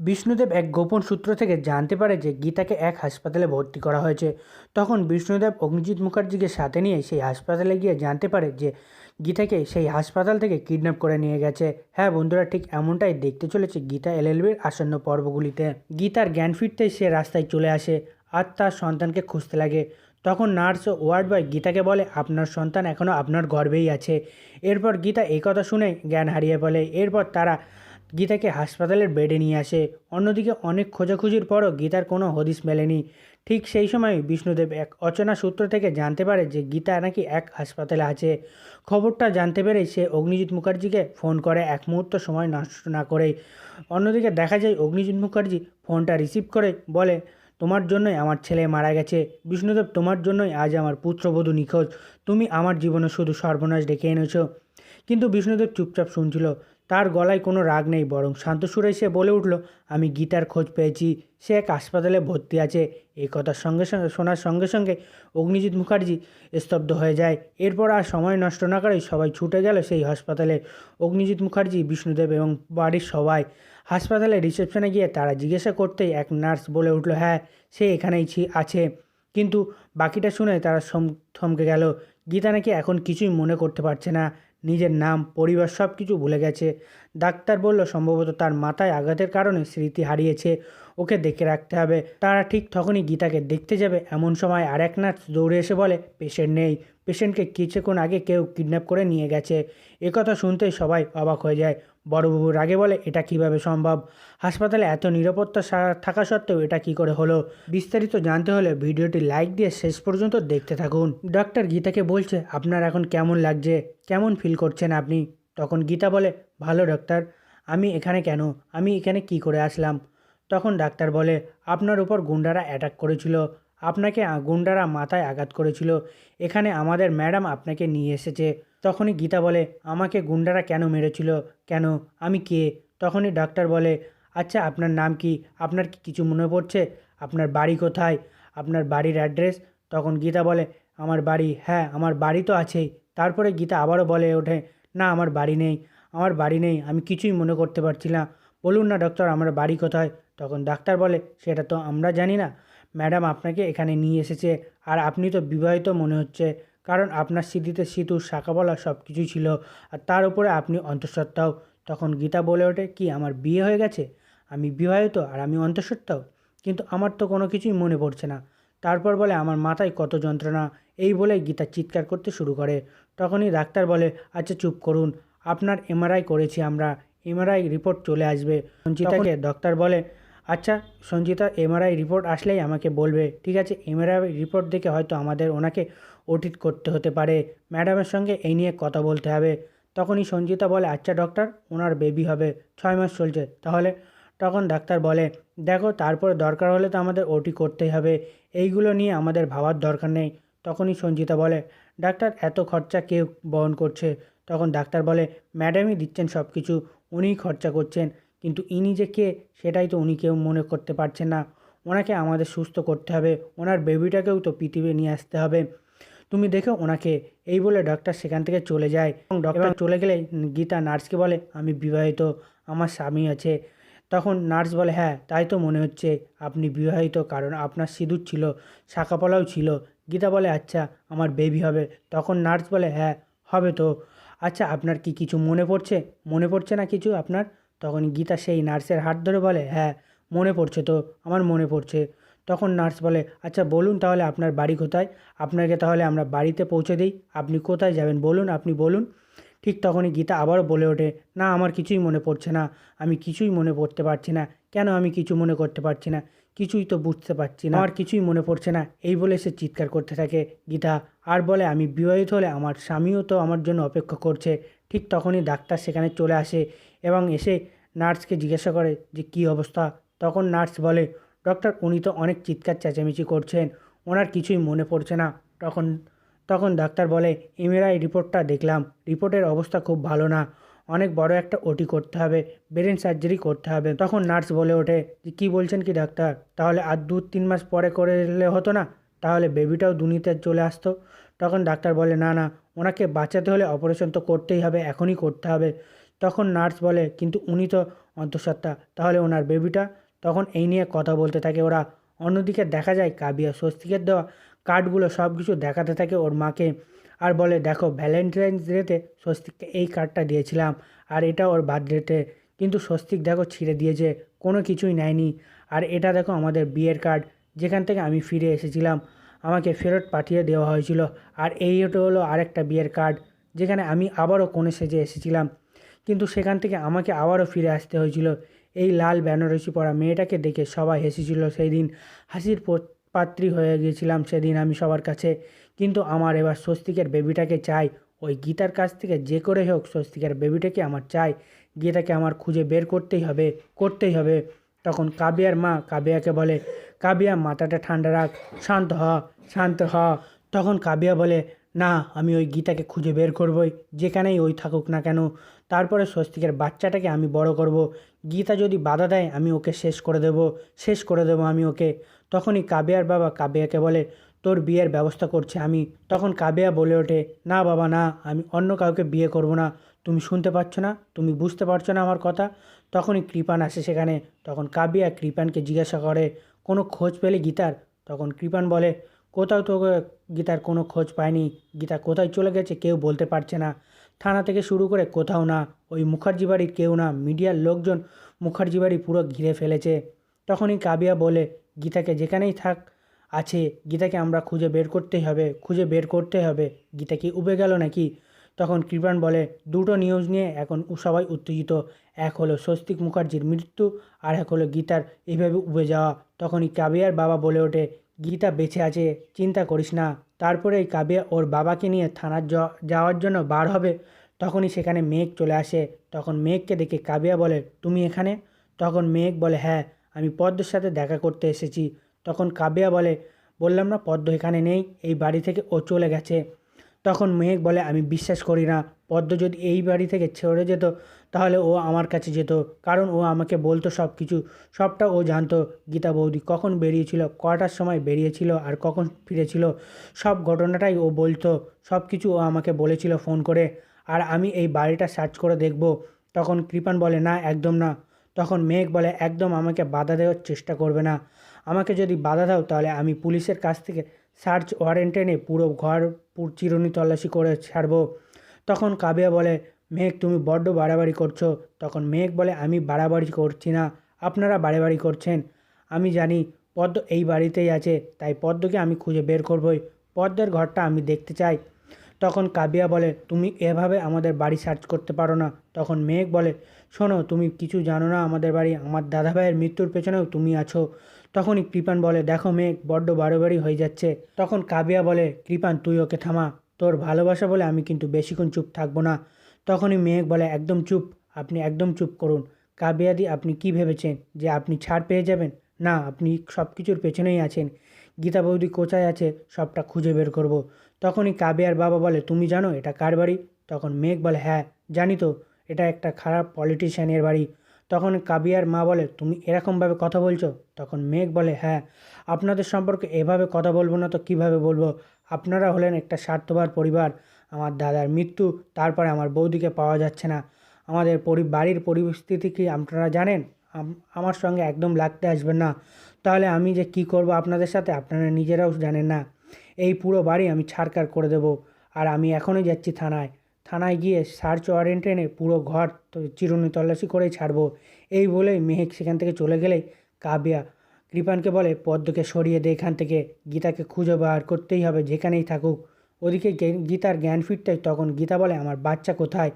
বিষ্ণুদেব এক গোপন সূত্র থেকে জানতে পারে যে গীতাকে এক হাসপাতালে ভর্তি করা হয়েছে। তখন বিষ্ণুদেব অগ্নিজিৎ মুখার্জিকে সাথে নিয়ে সেই হাসপাতালে গিয়ে জানতে পারে যে গীতাকে সেই হাসপাতাল থেকে কিডন্যাপ করে নিয়ে গেছে। হ্যাঁ বন্ধুরা, ঠিক এমনটাই দেখতে চলেছে গীতা এলএলবির আসন্ন পর্বগুলিতে। গীতার জ্ঞান ফিরতেই সে রাস্তায় চলে আসে, আর তার সন্তানকে খুঁজতে লাগে। তখন নার্স ও ওয়ার্ড বয় গীতাকে বলে, আপনার সন্তান এখনও আপনার গর্বেই আছে। এরপর গীতা এই কথা শুনে জ্ঞান হারিয়ে বলে এরপর তারা গীতাকে হাসপাতালের বেডে নিয়ে আসে। অন্যদিকে অনেক খোঁজাখুঁজির পরও গীতার কোনো হদিস মেলেনি। ঠিক সেই সময় বিষ্ণুদেব এক অচেনা সূত্র থেকে জানতে পারে যে গীতা নাকি এক হাসপাতালে আছে। খবরটা জানতে পেরে সে অগ্নিজিৎ মুখার্জিকে ফোন করে এক মুহূর্ত সময় নষ্ট না করেই। অন্যদিকে দেখা যায় অগ্নিজিৎ মুখার্জি ফোনটা রিসিভ করে বলে, তোমার জন্যই আমার ছেলে মারা গেছে। বিষ্ণুদেব, তোমার জন্যই আজ আমার পুত্রবধূ নিখোঁজ। তুমি আমার জীবনে শুধু সর্বনাশ ডেকে এনেছো। কিন্তু বিষ্ণুদেব চুপচাপ শুনছিল। তার গলায় কোনো রাগ নেই, বরং শান্ত সুরে সে বলে উঠল, আমি গীতার খোঁজ পেয়েছি, সে এক হাসপাতালে ভর্তি আছে। এই কথার সঙ্গে সঙ্গে, শোনার সঙ্গে সঙ্গে অগ্নিজিৎ মুখার্জি স্তব্ধ হয়ে যায়। এরপর আর সময় নষ্ট না করেই সবাই ছুটে গেল সেই হাসপাতালে। অগ্নিজিৎ মুখার্জি, বিষ্ণুদেব এবং বাড়ির সবাই হাসপাতালে রিসেপশনে গিয়ে তারা জিজ্ঞাসা করতেই এক নার্স বলে উঠল হ্যাঁ সে এখানেই আছে। কিন্তু বাকিটা শুনে তারা থমকে গেল। গীতা নাকি এখন কিছুই মনে করতে পারছে না। নিজের নাম, পরিবার সব কিছু ভুলে গেছে। ডাক্তার বলল, সম্ভবত তার মাথায় আঘাতের কারণে স্মৃতি হারিয়েছে। ওকে দেখে রাখতে হবে। তারা ঠিক তখনই গীতাকে দেখতে যাবে। এমন সময় আর এক নার্স দৌড়ে এসে বলে, পেশেন্ট নেই। পেশেন্টকে কিছুক্ষণ আগে কেউ কিডন্যাপ করে নিয়ে গেছে। একথা শুনতেই সবাই অবাক হয়ে যায়। বড়বাবু রাগে বলে, এটা কীভাবে সম্ভব? হাসপাতালে এত নিরাপত্তা থাকা সত্ত্বেও এটা কি করে হলো? বিস্তারিত জানতে হলে ভিডিওটি লাইক দিয়ে শেষ পর্যন্ত দেখতে থাকুন। ডক্টর গীতাকে বলছে, আপনার এখন কেমন লাগছে? কেমন ফিল করছেন আপনি? তখন গীতা বলে, ভালো ডক্টর আমি এখানে কেন? আমি এখানে কি করে আসলাম? তখন ডাক্তার বলে, আপনার উপর গুন্ডারা অ্যাটাক করেছিল। আপনাকে গুন্ডারা মাথায় আঘাত করেছিল। এখানে আমাদের ম্যাডাম আপনাকে নিয়ে এসেছে। তখনই গীতা বলে, আমাকে গুন্ডারা কেন মেরেছিল? কেন? আমি কে? তখনই ডাক্তার বলে আচ্ছা আপনার নাম কি? আপনার কি কিছু মনে পড়ছে? আপনার বাড়ি কোথায়? আপনার বাড়ির অ্যাড্রেস? তখন গীতা বলে, আমার বাড়ি হ্যাঁ আমার বাড়ি তো আছেই। তারপরে গীতা আবারও বলে ওঠে, না, আমার বাড়ি নেই। আমার বাড়ি নেই। আমি কিছুই মনে করতে পারছি না। বলুন না, ডক্টর, আমার বাড়ি কোথায়? তখন ডাক্তার বলে, সেটা তো আমরা জানি না। ম্যাডাম আপনাকে এখানে নিয়ে এসেছে। আর আপনি তো বিবাহিত মনে হচ্ছে। কারণ আপনার স্মৃতিতে সিঁতুর শাখাবলা সব কিছুই ছিল। আর তার উপরে আপনি অন্তঃসত্ত্বাও। তখন গীতা বলে ওঠে কি আমার বিয়ে হয়ে গেছে? আমি বিবাহিত আর আমি অন্তঃসত্ত্বাও? কিন্তু আমার তো কোনো কিছুই মনে পড়ছে না। তারপর বলে আমার মাথায় কত যন্ত্রণা। এই বলে গীতা চিৎকার করতে শুরু করে। তখনই ডাক্তার বলে আচ্ছা চুপ করুন। আপনার এমআরআই করেছি আমরা। এমআরআই রিপোর্ট চলে আসবে। সঞ্চিতাকে ডক্টর বলে আচ্ছা সঞ্চিতা এমআরআই রিপোর্ট আসলেই আমাকে বলবে। ঠিক আছে এমআরআই রিপোর্ট দেখে হয়তো আমাদের ওনাকে ওটিট করতে হতে পারে। ম্যাডামের সঙ্গে এই নিয়ে কথা বলতে হবে। তখনই সঞ্জিতা বলে আচ্ছা ডক্টর ওনার বেবি হবে। ছয় মাস চলছে। তাহলে? তখন ডাক্তার বলে, দেখো, তারপরে দরকার হলে তো আমাদের ওটি করতেই হবে। এইগুলো নিয়ে আমাদের ভাবার দরকার নেই। তখনই সঞ্জিতা বলে, ডাক্তার, এত খরচা কেউ বহন করছে? তখন ডাক্তার বলে, ম্যাডামই দিচ্ছেন সব কিছু উনিই খরচা করছেন। কিন্তু ইনি যে কে সেটাই তো উনি কেউ মনে করতে পারছেন না। ওনাকে আমাদের সুস্থ করতে হবে ওনার বেবিটাকেও তো পৃথিবী নিয়ে আসতে হবে। তুমি দেখো ওনাকে এই বলে ডক্টর সেখান থেকে চলে যায়। এবং ডক্টর চলে গেলে গীতা নার্সকে বলে আমি বিবাহিত আমার স্বামী আছে। তখন নার্স বলে হ্যাঁ তাই তো মনে হচ্ছে আপনি বিবাহিত কারণ আপনার সিঁদুর ছিল শাখাপলাও ছিল। গীতা বলে আচ্ছা আমার বেবি হবে। তখন নার্স বলে হ্যাঁ হবে তো। আচ্ছা আপনার কি কিছু মনে পড়ছে? মনে পড়ছে না কিছু আপনার? তখন গীতা সেই নার্সের হাত ধরে বলে হ্যাঁ মনে পড়ছে তো, আমার মনে পড়ছে। তখন নার্স বলে আচ্ছা বলুন তাহলে আপনার বাড়ি কোথায়? আপনাকে তাহলে আমরা বাড়িতে পৌঁছে দিই। আপনি কোথায় যাবেন বলুন, আপনি বলুন। ঠিক তখনই গীতা আবারও বলে ওঠে, না, আমার কিছুই মনে পড়ছে না। আমি কিছুই মনে পড়তে পারছি না। কেন আমি কিছু মনে করতে পারছি না? কিছুই তো বুঝতে পারছি না। আমার কিছুই মনে পড়ছে না। এই বলে সে চিৎকার করতে থাকে গীতা। আর বলে, আমি বিবাহিত হলে আমার স্বামীও তো আমার জন্য অপেক্ষা করছে। ঠিক তখনই ডাক্তার সেখানে চলে আসে। এবং এসে নার্সকে জিজ্ঞাসা করে যে কী অবস্থা? তখন নার্স বলে, ডক্টর, উনি তো অনেক চিৎকার চেঁচামেচি করছেন, ওনার কিছুই মনে পড়ছে না। তখন তখন ডাক্তার বলে এমআরআই রিপোর্টটা দেখলাম, রিপোর্টের অবস্থা খুব ভালো না, অনেক বড় একটা ওটি করতে হবে, ব্রেন সার্জারি করতে হবে। তখন নার্স বলে ওঠে, যে কী বলছেন কি ডাক্তার? তাহলে আর দু তিন মাস পরে করলে হতো না? তাহলে বেবিটাও দুনিতে চলে আসতো? তখন ডাক্তার বলে, না না, ওনাকে বাঁচাতে হলে অপারেশন তো করতেই হবে, এখনই করতে হবে। তখন নার্স বলে, কিন্তু উনি তো অন্তঃসত্ত্বা, তাহলে ওনার বেবিটা? তখন এই নিয়ে কথা বলতে থাকে ওরা। অন্যদিকে দেখা যায় কাবিয়া স্বস্তিকের দেওয়া কার্ডগুলো সব কিছু দেখাতে থাকে ওর মাকে। আর বলে, দেখো, ভ্যালেন্টাইন্স ডেতে স্বস্তিককে এই কার্ডটা দিয়েছিলাম, আর এটা ওর বার্থডেতে। কিন্তু স্বস্তিক দেখো ছিঁড়ে দিয়েছে, কোনো কিছুই নেয়নি। আর এটা দেখো আমাদের বিয়ের কার্ড, যেখান থেকে আমি ফিরে এসেছিলাম। আমাকে ফেরত পাঠিয়ে দেওয়া হয়েছিল। আর এই হলো আরেকটা বিয়ের কার্ড, যেখানে আমি আবারও কোণে সেজে এসেছিলাম। কিন্তু সেখান থেকে আমাকে আবারও ফিরে আসতে হয়েছিল। এই লাল বেনারসি পরা মেয়েটাকে দেখে সবাই হেসেছিল সেই দিন হাসির পাত্রী হয়ে গিয়েছিলাম, সেদিন আমি সবার কাছে। কিন্তু আমার এবার স্বস্তিকের বেবিটাকে চাই। ওই গীতার কাছ থেকে যে করে হোক, স্বস্তিকের বেবিটাকে আমার চাই। গীতাকে আমার খুঁজে বের করতেই হবে করতেই হবে। তখন কাবিয়ার মা কাবিয়াকে বলে, কাবিয়া, মাথাটা ঠান্ডা রাখ, শান্ত হ শান্ত হ। তখন কাবিয়া বলে, না, আমি ওই গীতাকে খুঁজে বের করবই, যেখানেই ওই থাকুক না কেন। তারপরে স্বস্তিকের বাচ্চাটাকে আমি বড় করব। গীতা যদি বাধা দেয়, আমি ওকে শেষ করে দেব, শেষ করে দেবো আমি ওকে। তখনই কাবিয়ার বাবা কাবিয়াকে বলে, তোর বিয়ের ব্যবস্থা করছে আমি। তখন কাবিয়া বলে ওঠে, না বাবা, না, আমি অন্য কাউকে বিয়ে করব না। তুমি শুনতে পাচ্ছ না? তুমি বুঝতে পারছ না আমার কথা? তখনই কৃপান আসে সেখানে। তখন কাবিয়া কৃপানকে জিজ্ঞাসা করে, কোনো খোঁজ পেলে গীতার? তখন কৃপান বলে, কোথাও তো গীতার কোনো খোঁজ পায়নি গীতা কোথায় চলে গেছে কেউ বলতে পারছে না। থানা থেকে শুরু করে কোথাও না, ওই মুখার্জি বাড়ির কেউ না, মিডিয়ার লোকজন মুখার্জি বাড়ি পুরো ঘিরে ফেলেছে। তখনই কাবিয়া বলে, গীতাকে যেখানেই থাক আছে, গীতাকে আমরা খুঁজে বের করতেই হবে, খুঁজে বের করতে হবে। গীতা কি উবে গেল নাকি? তখন কৃপান বলে, দুটো নিউজ নিয়ে এখন সবাই উত্তেজিত। এক হলো স্বস্তিক মুখার্জির মৃত্যু, আর এক হলো গীতার এইভাবে উবে যাওয়া। তখনই কাবিয়ার বাবা বলে ওঠে গীতা বেঁচে আছে, চিন্তা করিস না। তারপরেই কাবিয়া ওর বাবাকে নিয়ে থানার যাওয়ার জন্য বার হবে। তখনই সেখানে মেঘ চলে আসে। তখন মেঘকে দেখে কাবিয়া বলে, তুমি এখানে? তখন মেঘ বলে হ্যাঁ আমি পদ্মের সাথে দেখা করতে এসেছি। তখন কাবিয়া বলে, বললাম না, পদ্ম এখানে নেই, এই বাড়ি থেকে ও চলে গেছে। তখন মেঘ বলে, আমি বিশ্বাস করি না পদ্ম যদি এই বাড়ি থেকে ছেড়ে যেত, তাহলে ও আমার কাছে যেত। কারণ ও আমাকে বলতো সব কিছু। সবটা ও জানতো। গীতা বৌদি কখন বেরিয়েছিল কটার সময় বেরিয়েছিল আর কখন ফিরেছিল, সব ঘটনাটাই ও বলতো। সব কিছু ও আমাকে বলেছিল ফোন করে। আর আমি এই বাড়িটা সার্চ করে দেখব। তখন কৃপান বলে, না, একদম না। তখন মেঘ বলে, একদম আমাকে বাধা দেওয়ার চেষ্টা করবে না। আমাকে যদি বাধা দাও, তাহলে আমি পুলিশের কাছ থেকে সার্চ ওয়ারেন্ট এনে পুরো ঘর চিরুনি তল্লাশি করে ছাড়বো। তখন কাবিয়া বলে, মেঘ, তুমি বড্ড বাড়াবাড়ি করছ। তখন মেঘ বলে, আমি বাড়াবাড়ি করছি না। আপনারা বাড়াবাড়ি করছেন। আমি জানি পদ্ম এই বাড়িতেই আছে, তাই পদ্মকে আমি খুঁজে বের করবই। পদ্মের ঘরটা আমি দেখতে চাই। তখন কাবিয়া বলে, তুমি এভাবে আমাদের বাড়ি সার্চ করতে পারো না। তখন মেঘ বলে, শোনো, তুমি কিছু জানো না আমাদের বাড়ি? আমার দাদাভাইয়ের মৃত্যুর পেছনেও তুমি আছো। তখনই কৃপান বলে, দেখো মেঘ, বড্ড বাড়োবাড়ি হয়ে যাচ্ছে। তখন কাবিয়া বলে, কৃপান, তুই ওকে থামা। তোর ভালোবাসা বলে আমি কিন্তু বেশিক্ষণ চুপ থাকব না। তখনই মেঘ বলে, একদম চুপ, আপনি একদম চুপ করুন। কাবিয়াদি আপনি কি ভেবেছেন যে আপনি ছাড় পেয়ে যাবেন? না, আপনি সব কিছুর পেছনেই আছেন। গীতা বৌদি কোথায় আছে সবটা খুঁজে বের করব। তখনই কাবিয়ার বাবা বলে, তুমি জানো এটা কার বাড়ি? তখন মেঘ বলে হ্যাঁ জানি তো, এটা একটা খারাপ পলিটিশিয়ানের বাড়ি। তখন কাবিয়ার মা বলে, তুমি এরকমভাবে কথা বলছো? তখন মেঘ বলে হ্যাঁ আপনাদের সম্পর্কে এভাবে কথা বলব না তো কীভাবে বলব? আপনারা হলেন একটা স্বার্থবার পরিবার। আমার দাদার মৃত্যু, তারপরে আমার বৌদিকে পাওয়া যাচ্ছে না। আমাদের পরি, বাড়ির পরিস্থিতি কি আপনারা জানেন? আমার সঙ্গে একদম লাগতে আসবেন না। তাহলে আমি যে কি করব আপনাদের সাথে, আপনারা নিজেরাও জানেন না। এই পুরো বাড়ি আমি ছাড়কার করে দেব। আর আমি এখনই যাচ্ছি থানায়। থানায় গিয়ে সার্চ ওয়ারেন্ট এনে পুরো ঘর চিরুনি তল্লাশি করেই ছাড়বো। এই বলেই মেহেক সেখান থেকে চলে গেলেই কাবিয়া কৃপানকে বলে, পদ্মকে সরিয়ে দে এখান থেকে, গীতাকে খুঁজে বার করতেই হবে যেখানেই থাকুক। ওদিকে গীতার জ্ঞান ফিরতে তখন গীতা বলে, আমার বাচ্চা কোথায়?